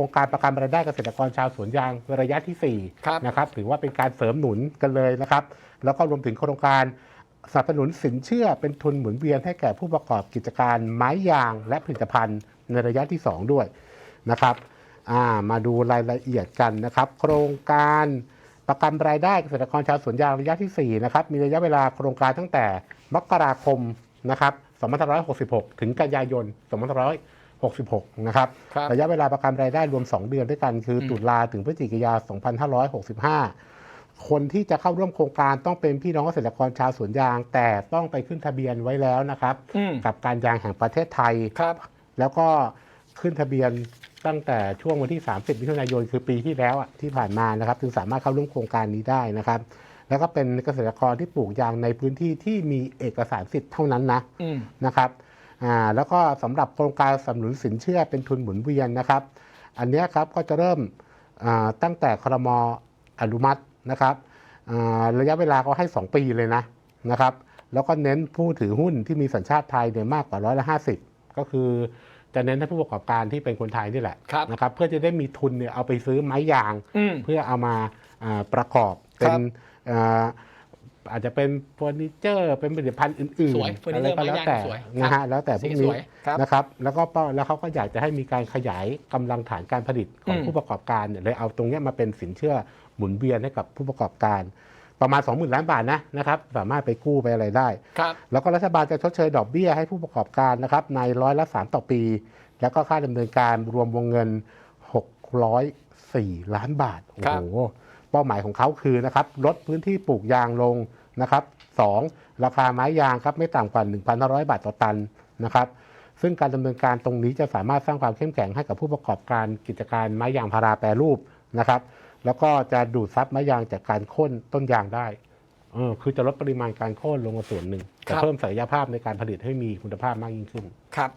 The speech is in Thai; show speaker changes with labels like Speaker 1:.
Speaker 1: รงการประกันรายได้เกษตรกรชาวสวนยางระยะที่
Speaker 2: ครับ
Speaker 1: 4นะครับถือว่าเป็นการเสริมหนุนกันเลยนะครับ แล้วก็รวมถึงโครงการสนับสนุนสินเชื่อเป็นทุนหมุนเวียนให้แก่ผู้ประกอบกิจการไม้ยางและผลิตภัณฑ์ในระยะที่ 2 ด้วยนะครับอ่ามาดูรายละเอียดกันนะครับ โครงการประกันรายได้เกษตรกรชาวสวนยางระยะที่4นะครับมีระยะเวลาโครงการตั้งแต่มกราคมนะครับ2566 ถึงกันยายน2566 นะครับ
Speaker 2: ครับ
Speaker 1: ระยะเวลาประกันรายได้รวม 2 เดือนด้วยกันคืออ
Speaker 2: ม
Speaker 1: ตุลาถึงพฤศจิกายน 2565 คนที่จะเข้าร่วมโครงการต้องเป็นพี่น้องเกษตรกรชาวสวนยาง แต่ต้องไปขึ้นทะเบียนไว้แล้วนะครับ
Speaker 2: อืม
Speaker 1: กับการยางแห่งประเทศไทย
Speaker 2: ครับ
Speaker 1: แล้วก็ขึ้นทะเบียนตั้งแต่ช่วงวันที่ 30มิถุนายนคือปีที่แล้วอะที่ผ่านมานะครับถึงสามารถเข้าร่วมโครงการนี้ได้นะครับ แล้วก็เป็นเกษตรกรที่ปลูกยางในพื้นที่ที่มีเอกสารสิทธิ์เท่านั้นนะ
Speaker 2: อืม
Speaker 1: นะครับ อ่าแล้วก็สำหรับโครงการสนับสนุนสินเชื่อเป็นทุนหมุนเวียนนะครับ อันเนี้ยครับก็จะเริ่มอ่าตั้งแต่ครมอนุมัตินะครับอ่าระยะเวลาก็ให้ 2 ปีเลยนะนะครับ แล้วก็เน้นผู้ถือหุ้นที่มีสัญชาติไทยเนี่ยมากกว่าร้อยละห้าสิบก็คือจะเน้นให้ผู้ประกอบการที่เป็นคนไทยนี่แหละ
Speaker 2: ครับ
Speaker 1: นะครับเพื่อจะได้มีทุนเนี่ยเอาไปซื้อไม้ยาง
Speaker 2: อืม
Speaker 1: เพื่อเอามาอ่าประกอบเป็
Speaker 2: ครั
Speaker 1: น
Speaker 2: บ
Speaker 1: อ่าอาจจะเป็นเฟอร์นิเจอร์ เป็นผลิตภัณฑ์อื่น
Speaker 2: สวย
Speaker 1: ๆ
Speaker 2: เฟอร์นิ
Speaker 1: อะไร
Speaker 2: เจอร์
Speaker 1: ก็แล้ว
Speaker 2: ไม้ยาง
Speaker 1: แต่
Speaker 2: สวย
Speaker 1: นะ
Speaker 2: ครั
Speaker 1: ฮะ
Speaker 2: บ
Speaker 1: แล้วแต่พวก
Speaker 2: สี
Speaker 1: นี้
Speaker 2: สวยครับ
Speaker 1: นะครับ แล้วก็เป้าแล้วเขาก็อยากจะให้มีการขยายกำลังฐานการผลิตของ
Speaker 2: อืม
Speaker 1: ผู้ประกอบการเนี่ยเลยเอาตรงเนี้ยมาเป็นสินเชื่อหมุนเวียนให้กับผู้ประกอบการ ประมาณ 20,000ล้านบาทนะนะครับสามารถไปกู้ไปอะไรได้
Speaker 2: ครับ
Speaker 1: แล้วก็รัฐบาลจะชดเชยดอกเบี้ยให้ผู้ประกอบการนะครับในร้อยละสามต่อปี แล้วก็ค่าดำเนินการรวมวงเงิน 604 ล้านบาท โอ้
Speaker 2: ครับ
Speaker 1: โห เป้าหมายของเขาคือนะครับลดพื้นที่ปลูกยางลงนะครับสองราคาไม้ยางครับไม่ต่ำกว่า 1,500 บาทต่อตันนะครับ ซึ่งการดำเนินการตรงนี้จะสามารถสร้างความเข้มแข็งให้กับผู้ประกอบการกิจการไม้ยางพาราแปรรูปนะครับ แล้วก็จะดูดซับไม้ยางจากการโค่นต้นยางได้เออคือจะลดปริมาณการโค่นลงมาส่วนหนึ่งแต่
Speaker 2: ครับ
Speaker 1: เพิ่มศักยภาพในการผลิตให้มีคุณภาพมากยิ่งขึ้น
Speaker 2: ครับ